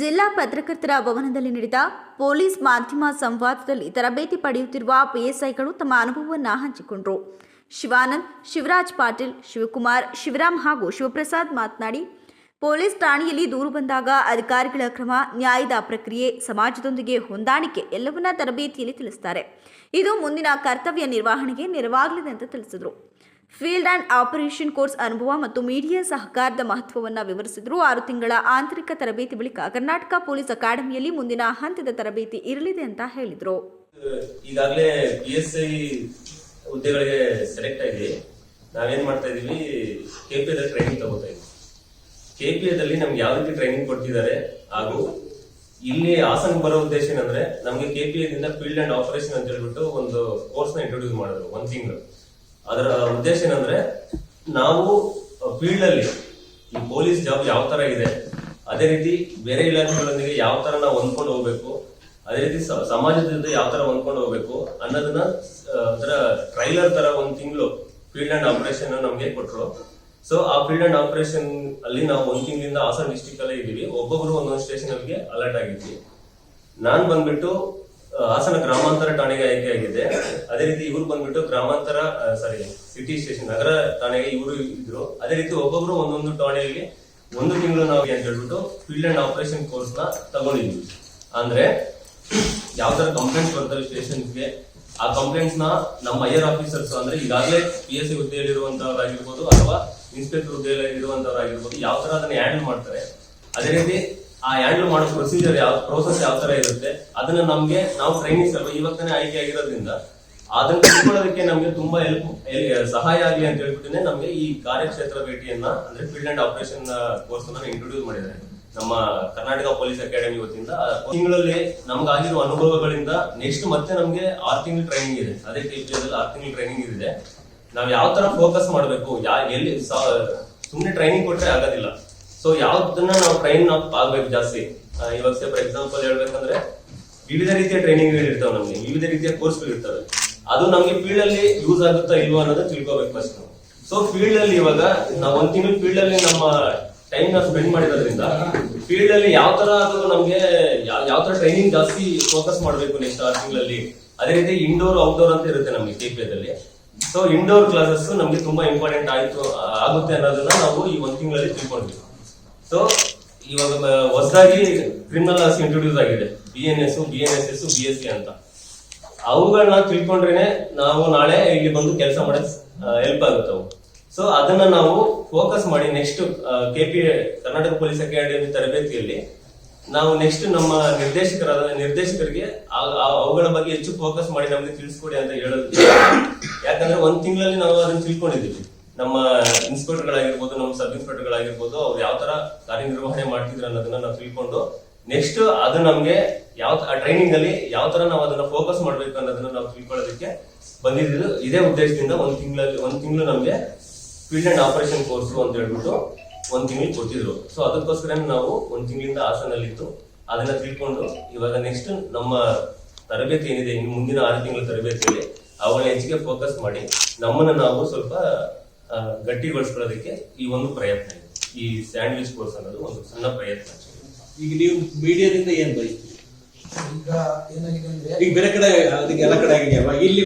ಜಿಲ್ಲಾ ಪತ್ರಕರ್ತರ ಭವನದಲ್ಲಿ ನಡೆದ ಪೊಲೀಸ್ ಮಾಧ್ಯಮ ಸಂವಾದದಲ್ಲಿ ತರಬೇತಿ ಪಡೆಯುತ್ತಿರುವ ಪಿಎಸ್ಐಗಳು ತಮ್ಮ ಅನುಭವವನ್ನು ಹಂಚಿಕೊಂಡರು. ಶಿವಾನಂದ್, ಶಿವರಾಜ್ ಪಾಟೀಲ್, ಶಿವಕುಮಾರ್, ಶಿವರಾಮ್ ಹಾಗೂ ಶಿವಪ್ರಸಾದ್ ಮಾತನಾಡಿ, ಪೊಲೀಸ್ ಠಾಣೆಯಲ್ಲಿ ದೂರು ಬಂದಾಗ ಅಧಿಕಾರಿಗಳ ಕ್ರಮ, ನ್ಯಾಯದ ಪ್ರಕ್ರಿಯೆ, ಸಮಾಜದೊಂದಿಗೆ ಹೊಂದಾಣಿಕೆ ಎಲ್ಲವನ್ನ ತರಬೇತಿಯಲ್ಲಿ ತಿಳಿಸುತ್ತಾರೆ ಇದು ಮುಂದಿನ ಕರ್ತವ್ಯ ನಿರ್ವಹಣೆಗೆ ನೆರವಾಗಲಿದೆ ಅಂತ ತಿಳಿಸಿದರು. ಫೀಲ್ಡ್ ಆ್ಯಂಡ್ ಆಪರೇಷನ್ ಕೋರ್ಸ್ ಅನುಭವ ಮತ್ತು ಮೀಡಿಯಾ ಸಹಕಾರದ ಮಹತ್ವವನ್ನು ವಿವರಿಸಿದರು. ಆರು ತಿಂಗಳ ಆಂತರಿಕ ತರಬೇತಿ ಬಳಿಕ ಕರ್ನಾಟಕ ಪೊಲೀಸ್ ಅಕಾಡೆಮಿಯಲ್ಲಿ ಮುಂದಿನ ಹಂತದ ತರಬೇತಿ ಇರಲಿದೆ ಅಂತ ಹೇಳಿದರು. ಈಗಾಗಲೇ ಪಿ ಎಸ್ ಐ ಹುದ್ದೆಗಳಿಗೆ ಸೆಲೆಕ್ಟ್ ಆಗಿ ನಾವೇನ್ ಮಾಡ್ತಾ ಇದೀವಿ ಕೆಪಿ ಎದಲ್ಲಿ ಟ್ರೈನಿಂಗ್ ತಗೋತಾ ಇದ್ವಿ ಕೆ ಪಿ ಎದಲ್ಲಿ ನಮ್ಗೆ ಯಾವ ರೀತಿ ಟ್ರೈನಿಂಗ್ ಕೊಡ್ತಿದ್ದಾರೆ ಹಾಗೂ ಇಲ್ಲಿ ಹಾಸನ ಬರೋ ಉದ್ದೇಶ ಏನಂದ್ರೆ, ನಮ್ಗೆ ಕೆಪಿ ಎದಿಂದ ಫೀಲ್ಡ್ ಅಂಡ್ ಆಪರೇಷನ್ ಅಂತ ಹೇಳ್ಬಿಟ್ಟು ಒಂದು ಕೋರ್ಸ್ನ ಇಂಟ್ರೊಡ್ಯೂಸ್ ಮಾಡಿದ್ರು, ಒಂದ್ ತಿಂಗಳು. ಅದರ ಉದ್ದೇಶ ಏನಂದ್ರೆ, ನಾವು ಫೀಲ್ಡ್ ಅಲ್ಲಿ ಈ ಪೊಲೀಸ್ ಜಾಬ್ ಯಾವ ತರ ಇದೆ, ಅದೇ ರೀತಿ ಬೇರೆ ಇಲಾಖೆಗಳೊಂದಿಗೆ ಯಾವ ತರ ನಾವು ಹೊಂದ್ಕೊಂಡು ಹೋಗ್ಬೇಕು, ಅದೇ ರೀತಿ ಸಮಾಜದ ಜೊತೆ ಯಾವ ತರ ಹೊಂದ್ಕೊಂಡು ಹೋಗ್ಬೇಕು ಅನ್ನೋದನ್ನ ಅದರ ಟ್ರೈಲರ್ ತರ ಒಂದು ತಿಂಗಳು ಫೀಲ್ಡ್ ಅಂಡ್ ಆಪರೇಷನ್ ನಮ್ಗೆ ಕೊಟ್ರು. ಸೊ, ಆ ಫೀಲ್ಡ್ ಅಂಡ್ ಆಪರೇಷನ್ ಅಲ್ಲಿ ನಾವು ಒಂದ್ ತಿಂಗಳಿಂದ ಹಾಸನ ಡಿಸ್ಟಿಕ್ ಅಲ್ಲೇ ಇದೀವಿ ಒಬ್ಬೊಬ್ರು ಒಂದೊಂದು ಸ್ಟೇಷನ್ ಅಲ್ಲಿ ಅಲರ್ಟ್ ಆಗಿದ್ವಿ. ನಾನ್ ಬಂದ್ಬಿಟ್ಟು ಹಾಸನ ಗ್ರಾಮಾಂತರ ಠಾಣೆಗೆ ಆಯ್ಕೆ ಆಗಿದ್ದೆ ಅದೇ ರೀತಿ ಇವರು ಬಂದ್ಬಿಟ್ಟು ಗ್ರಾಮಾಂತರ ಸಾರಿ ಸಿಟಿ ಸ್ಟೇಷನ್ ನಗರ ಠಾಣೆಗೆ ಇವರು ಇದ್ರು. ಅದೇ ರೀತಿ ಒಬ್ಬೊಬ್ರು ಒಂದೊಂದು ಠಾಣೆಯಲ್ಲಿ ಒಂದು ತಿಂಗಳು ನಾವು ಅಂತ ಹೇಳ್ಬಿಟ್ಟು ಫೀಲ್ಡ್ ಅಂಡ್ ಆಪರೇಷನ್ ಕೋರ್ಸ್ನ ತಗೊಂಡಿದ್ವಿ. ಅಂದ್ರೆ ಯಾವ ತರ ಕಂಪ್ಲೇಂಟ್ಸ್ ಬರ್ತವೆ ಸ್ಟೇಷನ್ಗೆ ಆ ಕಂಪ್ಲೇಂಟ್ಸ್ನ ನಮ್ಮ ಹೈಯರ್ ಆಫೀಸರ್ಸ್ ಅಂದ್ರೆ ಈಗಾಗಲೇ ಪಿ ಎಸ್ ಸಿ ಹುದ್ದೆಯಲ್ಲಿರುವಂತವರಾಗಿರ್ಬೋದು ಅಥವಾ ಇನ್ಸ್ಪೆಕ್ಟರ್ ಹುದ್ದೆಯಲ್ಲಿ ಇರುವಂತಹವ್ರಾಗಿರ್ಬೋದು ಯಾವ ತರ ಅದನ್ನ ಹ್ಯಾಂಡಲ್ ಮಾಡ್ತಾರೆ. ಅದೇ ರೀತಿ ಆ ಹ್ಯಾಂಡಲ್ ಮಾಡೋ ಪ್ರೊಸೀಜರ್ ಯಾವ ಪ್ರೋಸೆಸ್ ಯಾವ ತರ ಇರುತ್ತೆ, ಅದನ್ನ ನಮ್ಗೆ ನಾವು ಟ್ರೈನಿಂಗ್ಸ್ ಅಲ್ವಾ ಇವತ್ತನೇ ಆಯ್ಕೆ ಆಗಿರೋದ್ರಿಂದ ಅದನ್ನ ತಿಳ್ಕೊಳ್ಳೋದಕ್ಕೆ ನಮ್ಗೆ ತುಂಬಾ ಹೆಲ್ಪ್ ಸಹಾಯ ಆಗಲಿ ಅಂತ ಹೇಳ್ಬಿಟ್ಟಿನೇ ನಮ್ಗೆ ಈ ಕಾರ್ಯಕ್ಷೇತ್ರ ಭೇಟಿಯನ್ನ, ಅಂದ್ರೆ ಫೀಲ್ಡ್ ಅಂಡ್ ಆಪರೇಷನ್ ಕೋರ್ಸ್ ಅನ್ನ ಇಂಟ್ರೊಡ್ಯೂಸ್ ಮಾಡಿದ್ದಾರೆ. ನಮ್ಮ ಕರ್ನಾಟಕ ಪೊಲೀಸ್ ಅಕಾಡೆಮಿ ವತಿಯಿಂದ. ತಿಂಗಳಲ್ಲಿ ತಿಂಗಳಲ್ಲಿ ನಮ್ಗಾಗಿರೋ ಅನುಭವಗಳಿಂದ ನೆಕ್ಸ್ಟ್ ಮತ್ತೆ ನಮ್ಗೆ ಆರ್ ತಿಂಗಳು ಟ್ರೈನಿಂಗ್ ಇದೆ. ಅದೇ ಕೆಪಿಎಲ್ ಆರ್ ತಿಂಗಳು ಟ್ರೈನಿಂಗ್ ಇದೆ ನಾವ್ ಯಾವ ತರ ಫೋಕಸ್ ಮಾಡಬೇಕು, ಯಾ, ಎಲ್ಲಿ ಸುಮ್ಮನೆ ಟ್ರೈನಿಂಗ್ ಕೊಟ್ಟರೆ ಆಗೋದಿಲ್ಲ. ಸೊ ಯಾವ್ದನ್ನ ನಾವು ಟ್ರೈನ್ ಆಗ್ಬೇಕು ಜಾಸ್ತಿ ಇವಾಗ ಫಾರ್ ಎಕ್ಸಾಂಪಲ್ ಹೇಳ್ಬೇಕಂದ್ರೆ ವಿವಿಧ ರೀತಿಯ ಟ್ರೈನಿಂಗ್ ಇರ್ತಾವೆ ನಮಗೆ, ವಿವಿಧ ರೀತಿಯ ಕೋರ್ಸ್ಗಳು ಇರ್ತವೆ. ಅದು ನಮ್ಗೆ ಫೀಲ್ಡ್ ಅಲ್ಲಿ ಯೂಸ್ ಆಗುತ್ತಾ ಇಲ್ವಾ ಅನ್ನೋದನ್ನ ತಿಳ್ಕೊಬೇಕು ಫಸ್ಟ್ ಸೊ ಫೀಲ್ಡ್ ಅಲ್ಲಿ ಇವಾಗ ನಾವು ಒಂದ್ ತಿಂಗಳು ಫೀಲ್ಡ್ ಅಲ್ಲಿ ನಮ್ಮ ಟೈಮ್ನ ಸ್ಪೆಂಡ್ ಮಾಡಿರೋದ್ರಿಂದ ಫೀಲ್ಡ್ ಅಲ್ಲಿ ಯಾವ ತರ ಅದು ನಮ್ಗೆ ಯಾವ- ಯಾವ ತರ ಟ್ರೈನಿಂಗ್ ಜಾಸ್ತಿ ಫೋಕಸ್ ಮಾಡಬೇಕು ನೆಕ್ಸ್ಟ್ ಆರು ತಿಂಗಳಲ್ಲಿ, ಅದೇ ರೀತಿ ಇಂಡೋರ್ ಔಟ್ಡೋರ್ ಅಂತ ಇರುತ್ತೆ ನಮ್ಗೆ ಕೆಪಿಎದಲ್ಲಿ ಸೊ ಇಂಡೋರ್ ಕ್ಲಾಸಸ್ ನಮ್ಗೆ ತುಂಬಾ ಇಂಪಾರ್ಟೆಂಟ್ ಆಯ್ತು ಆಗುತ್ತೆ ಅನ್ನೋದನ್ನ ನಾವು ಈ ಒಂದ್ ತಿಂಗಳಲ್ಲಿ ತಿಳ್ಕೊಂಡ್ವಿ. ಸೊ ಇವಾಗ ಹೊಸದಾಗಿ ಕ್ರಿಮಿನಲ್ ಲಾಸ್ ಇಂಟ್ರೊಡ್ಯೂಸ್ ಆಗಿದೆ. B N S B N S S B S C ಅಂತ. ಅವುಗಳನ್ನ ತಿಳ್ಕೊಂಡ್ರೇನೆ ನಾವು ನಾಳೆ ಇಲ್ಲಿ ಬಂದು ಕೆಲಸ ಮಾಡಕ್ ಹೆಲ್ಪ್ ಆಗುತ್ತೆ ಅವು. ಸೊ ಅದನ್ನ ನಾವು ಫೋಕಸ್ ಮಾಡಿ next K P Karnataka police academy ತರಬೇತಿಯಲ್ಲಿ ನಾವು ನೆಕ್ಸ್ಟ್ ನಮ್ಮ ನಿರ್ದೇಶಕರಾದ ನಿರ್ದೇಶಕರಿಗೆ ಅವುಗಳ ಬಗ್ಗೆ ಹೆಚ್ಚು ಫೋಕಸ್ ಮಾಡಿ ನಮಗೆ ತಿಳಿಸ್ಕೊಡಿ ಅಂತ ಹೇಳೋದು. ಯಾಕಂದ್ರೆ ಒಂದ್ ತಿಂಗಳಲ್ಲಿ ನಾವು ಅದನ್ನ ತಿಳ್ಕೊಂಡಿದ್ದೀವಿ. ನಮ್ಮ ಇನ್ಸ್ಪೆಕ್ಟರ್ಗಳಾಗಿರ್ಬೋದು, ನಮ್ಮ ಸಬ್ ಇನ್ಸ್ಪೆಕ್ಟರ್ಗಳಾಗಿರ್ಬೋದು, ಅವ್ರು ಯಾವ ತರ ಕಾರ್ಯನಿರ್ವಹಣೆ ಮಾಡ್ತಿದ್ರು ಅನ್ನೋದನ್ನ ನಾವು ತಿಳ್ಕೊಂಡು ನೆಕ್ಸ್ಟ್ ಅದು ನಮ್ಗೆ ಯಾವ ಟ್ರೈನಿಂಗ್ ಅಲ್ಲಿ ಯಾವ ತರ ನಾವು ಅದನ್ನ ಫೋಕಸ್ ಮಾಡ್ಬೇಕು ಅನ್ನೋದನ್ನ ನಾವು ತಿಳ್ಕೊಳ್ಳೋದಕ್ಕೆ ಬಂದಿದ್ದು ಇದೇ ಉದ್ದೇಶದಿಂದ ಒಂದ್ ತಿಂಗಳಲ್ಲಿ ಒಂದ್ ತಿಂಗಳು ನಮ್ಗೆ ಫೀಲ್ಡ್ ಅಂಡ್ ಆಪರೇಷನ್ ಕೋರ್ಸ್ ಅಂತ ಹೇಳ್ಬಿಟ್ಟು ಒಂದ್ ತಿಂಗಳು ಕೊಟ್ಟಿದ್ರು ಸೊ ಅದಕ್ಕೋಸ್ಕರ ನಾವು ಒಂದ್ ತಿಂಗಳಿಂದ ಹಾಸನಲ್ಲಿತ್ತು ಅದನ್ನ ತಿಳ್ಕೊಂಡು ಇವಾಗ ನೆಕ್ಸ್ಟ್ ನಮ್ಮ ತರಬೇತಿ ಏನಿದೆ, ಇನ್ನು ಮುಂದಿನ ಆರು ತಿಂಗಳ ತರಬೇತಿಯಲ್ಲಿ ಅವುಗಳ ಹೆಚ್ಚಿಗೆ ಫೋಕಸ್ ಮಾಡಿ ನಮ್ಮನ್ನ ನಾವು ಸ್ವಲ್ಪ ಗಟ್ಟಿಗೊಳಿಸ್ಕೊಳ್ಳೋದಕ್ಕೆ ಈ ಒಂದು ಪ್ರಯತ್ನ ಇದೆ. ಈ ಸ್ಯಾಂಡ್ವಿಚ್ ಕೋರ್ಸ್ ಅನ್ನೋದು ಒಂದು ಸಣ್ಣ ಪ್ರಯತ್ನ. ಈಗ ನೀವು ಮೀಡಿಯಾದಿಂದ ಏನ್ ಬಯಸ್ತೀರಿ? ಈಗ ಏನಾಗಿದೆ ಅಂದ್ರೆ ಈಗ ಬೇರೆ ಕಡೆ ಅದಕ್ಕೆ ಎಲ್ಲ ಕಡೆ ಆಗಿದೆಯಲ್ವಾ? ಇಲ್ಲಿ